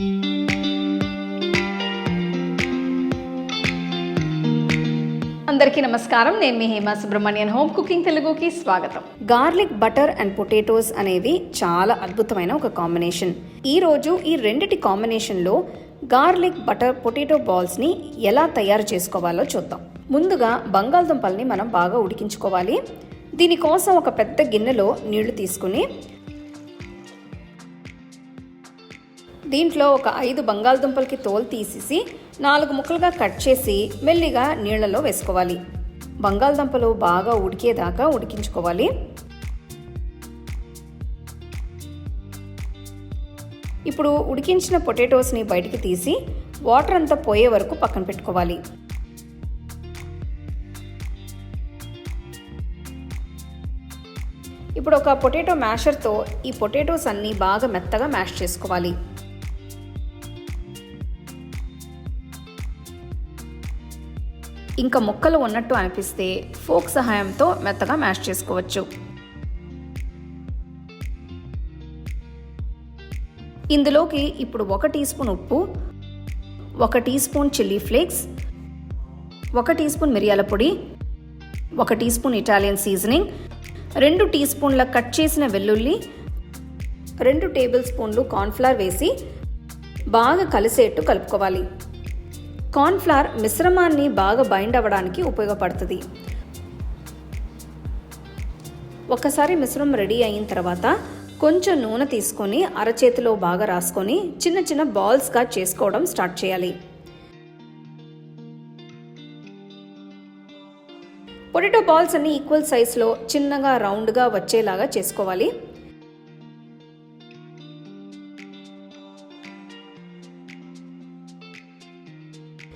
అందరికీ నమస్కారం. నేను మీ హేమా సుబ్రహ్మణ్యన్. హోమ్ కుకింగ్ తెలుగుకి స్వాగతం. గార్లిక్ బటర్ అండ్ పొటాటోస్ అనేవి చాలా అద్భుతమైన ఒక కాంబినేషన్. ఈ రోజు ఈ రెండిటి కాంబినేషన్లో గార్లిక్ బటర్ పొటాటో బాల్స్ని ఎలా తయారు చేసుకోవాలో చూద్దాం. ముందుగా బంగాళదుంపల్ని మనం బాగా ఉడికించుకోవాలి. దీనికోసం ఒక పెద్ద గిన్నెలో నీళ్ళు తీసుకుని దీంట్లో ఒక ఐదు బంగాళదుంపలకి తోలు తీసేసి నాలుగు ముక్కలుగా కట్ చేసి మెల్లిగా నీళ్ళలో వేసుకోవాలి. బంగాళదుంపలు బాగా ఉడికేదాకా ఉడికించుకోవాలి. ఇప్పుడు ఉడికించిన పొటాటోస్ని బయటికి తీసి వాటర్ అంతా పోయే వరకు పక్కన పెట్టుకోవాలి. ఇప్పుడు ఒక పొటాటో మ్యాషర్తో ఈ పొటాటోస్ అన్నీ బాగా మెత్తగా మ్యాష్ చేసుకోవాలి. ఇంకా ముక్కలు ఉన్నట్టు అనిపిస్తే ఫోక్ సహాయంతో మెత్తగా మ్యాష్ చేసుకోవచ్చు. ఇందులోకి ఇప్పుడు ఒక టీ స్పూన్ ఉప్పు ఒక టీ స్పూన్ చిల్లీ ఫ్లేక్స్ ఒక టీ స్పూన్ మిరియాల పొడి ఒక టీ స్పూన్ ఇటాలియన్ సీజనింగ్ రెండు టీ స్పూన్ల కట్ చేసిన వెల్లుల్లి రెండు టేబుల్ స్పూన్లు కార్న్ఫ్లవర్ వేసి బాగా కలిసేట్టు కలుపుకోవాలి. కార్న్ఫ్లవర్ మిశ్రమాన్ని బాగా బైండ్ అవ్వడానికి ఉపయోగపడుతుంది. ఒకసారి మిశ్రమం రెడీ అయిన తర్వాత కొంచెం నూనె తీసుకొని అరచేతిలో బాగా రాసుకొని చిన్న చిన్న బాల్స్గా చేసుకోవడం స్టార్ట్ చేయాలి. పొటాటో బాల్స్ అన్ని ఈక్వల్ సైజులో చిన్నగా రౌండ్గా వచ్చేలాగా చేసుకోవాలి.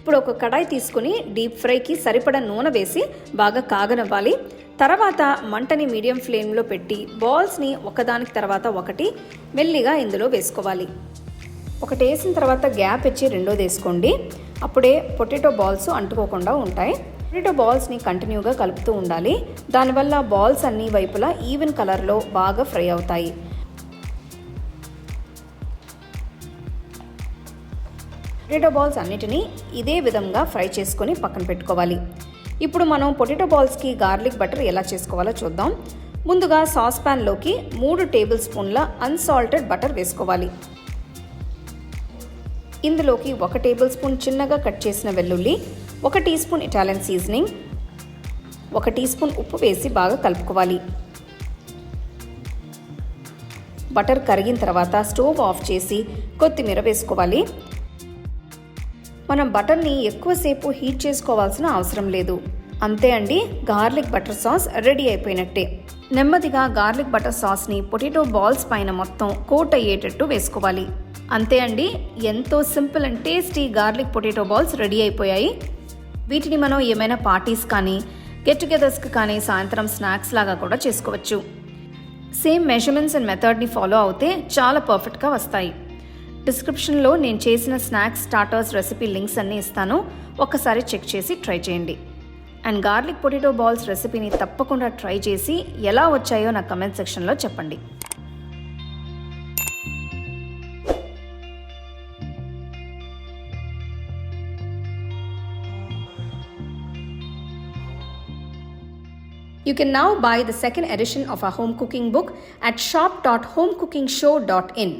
ఇప్పుడు ఒక కడాయి తీసుకుని డీప్ ఫ్రైకి సరిపడ నూనె వేసి బాగా కాగనివ్వాలి. తర్వాత మంటని మీడియం ఫ్లేమ్లో పెట్టి బాల్స్ని ఒకదానికి తర్వాత ఒకటి మెల్లిగా ఇందులో వేసుకోవాలి. ఒకటి వేసిన తర్వాత గ్యాప్ ఇచ్చి రెండోది వేసుకోండి. అప్పుడే పొటాటో బాల్స్ అంటుకోకుండా ఉంటాయి. పొటాటో బాల్స్ని కంటిన్యూగా కలుపుతూ ఉండాలి. దానివల్ల బాల్స్ అన్ని వైపులా ఈవెన్ కలర్లో బాగా ఫ్రై అవుతాయి. పొటాటో బాల్స్ అన్నిటినీ ఇదే విధంగా ఫ్రై చేసుకొని పక్కన పెట్టుకోవాలి. ఇప్పుడు మనం పొటాటో బాల్స్కి గార్లిక్ బటర్ ఎలా చేసుకోవాలో చూద్దాం. ముందుగా సాస్ ప్యాన్లోకి మూడు టేబుల్ స్పూన్ల అన్సాల్టెడ్ బటర్ వేసుకోవాలి. ఇందులోకి ఒక టేబుల్ స్పూన్ చిన్నగా కట్ చేసిన వెల్లుల్లి ఒక టీ స్పూన్ ఇటాలియన్ సీజనింగ్ ఒక టీ స్పూన్ ఉప్పు వేసి బాగా కలుపుకోవాలి. బటర్ కరిగిన తర్వాత స్టవ్ ఆఫ్ చేసి కొత్తిమీర వేసుకోవాలి. మనం బటర్ని ఎక్కువసేపు హీట్ చేసుకోవాల్సిన అవసరం లేదు. అంతే అండి గార్లిక్ బటర్ సాస్ రెడీ అయిపోయినట్టే. నెమ్మదిగా గార్లిక్ బటర్ సాస్ని పొటాటో బాల్స్ పైన మొత్తం కోట్ అయ్యేటట్టు వేసుకోవాలి. అంతే అండి ఎంతో simple and tasty garlic potato balls ready అయిపోయాయి. వీటిని మనం ఏమైనా పార్టీస్ కానీ గెట్ టుగెదర్స్కి కానీ సాయంత్రం స్నాక్స్ లాగా కూడా చేసుకోవచ్చు. సేమ్ మెజర్మెంట్స్ అండ్ మెథడ్ని ఫాలో అవుతే చాలా పర్ఫెక్ట్గా వస్తాయి. డిస్క్రిప్షన్లో నేను చేసిన స్నాక్స్ స్టార్టర్స్ రెసిపీ లింక్స్ అన్నీ ఇస్తాను. ఒక్కసారి చెక్ చేసి ట్రై చేయండి. అండ్ గార్లిక్ పొటాటో బాల్స్ రెసిపీని తప్పకుండా ట్రై చేసి ఎలా వచ్చాయో నా కమెంట్ సెక్షన్లో చెప్పండి. You can now buy the second edition of our home cooking book at shop.homecookingshow.in.